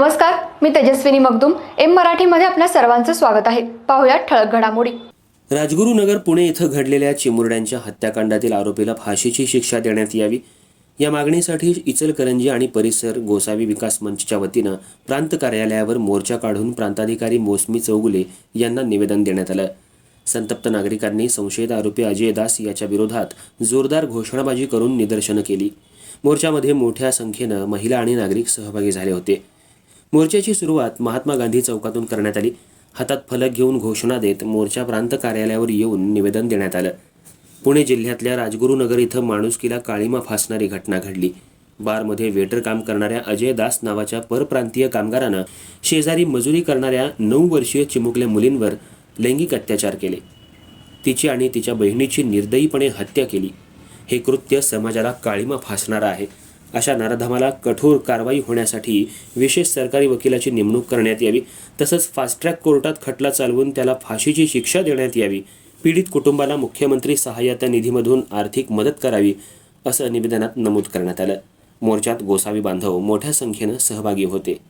नमस्कार मी तेजस्विनी मगदुम. एम मराठीमध्ये आपल्या सर्वांचं स्वागत आहे. पाहुयात ठळक घडामोडी. राजगुरुनगर पुणे इथं घडलेल्या चिमुरड्यांच्या हत्याकांडातील आरोपीला फाशीची शिक्षा देण्यात यावी. या मागणीसाठी इचलकरंजी आणि परिसर गोसावी विकास मंचच्या वतीनं प्रांत कार्यालयावर मोर्चा काढून प्रांताधिकारी मोसमी चौगुले यांना निवेदन देण्यात आलं. संतप्त नागरिकांनी संशयित आरोपी अजय दास याच्या विरोधात जोरदार घोषणाबाजी करून निदर्शनं केली. मोर्चामध्ये मोठ्या संख्येनं महिला आणि नागरिक सहभागी झाले होते. मोर्चाची सुरुवात महात्मा गांधी चौकातून करण्यात आली. हातात फलक घेऊन घोषणा देत मोर्चा प्रांत कार्यालयावर येऊन निवेदन देण्यात आलं. पुणे जिल्ह्यातल्या राजगुरुनगर इथं माणुसकीला काळीमा फासणारी घटना घडली. बारमध्ये वेटर काम करणाऱ्या अजय दास नावाच्या परप्रांतीय कामगारानं शेजारी मजुरी करणाऱ्या नऊ वर्षीय चिमुकल्या मुलींवर लैंगिक अत्याचार केले. तिची आणि तिच्या बहिणीची निर्दयीपणे हत्या केली. हे कृत्य समाजाला काळीमा फासणारं आहे. अशा नराधमाला कठोर कारवाई होण्यासाठी विशेष सरकारी वकिलाची नेमणूक करण्यात यावी. तसंच फास्ट ट्रॅक कोर्टात खटला चालवून त्याला फाशीची शिक्षा देण्यात यावी. पीडित कुटुंबाला मुख्यमंत्री सहाय्यता निधीमधून आर्थिक मदत करावी असं निवेदनात नमूद करण्यात आलं. मोर्चात गोसावी बांधव मोठ्या संख्येनं सहभागी होते.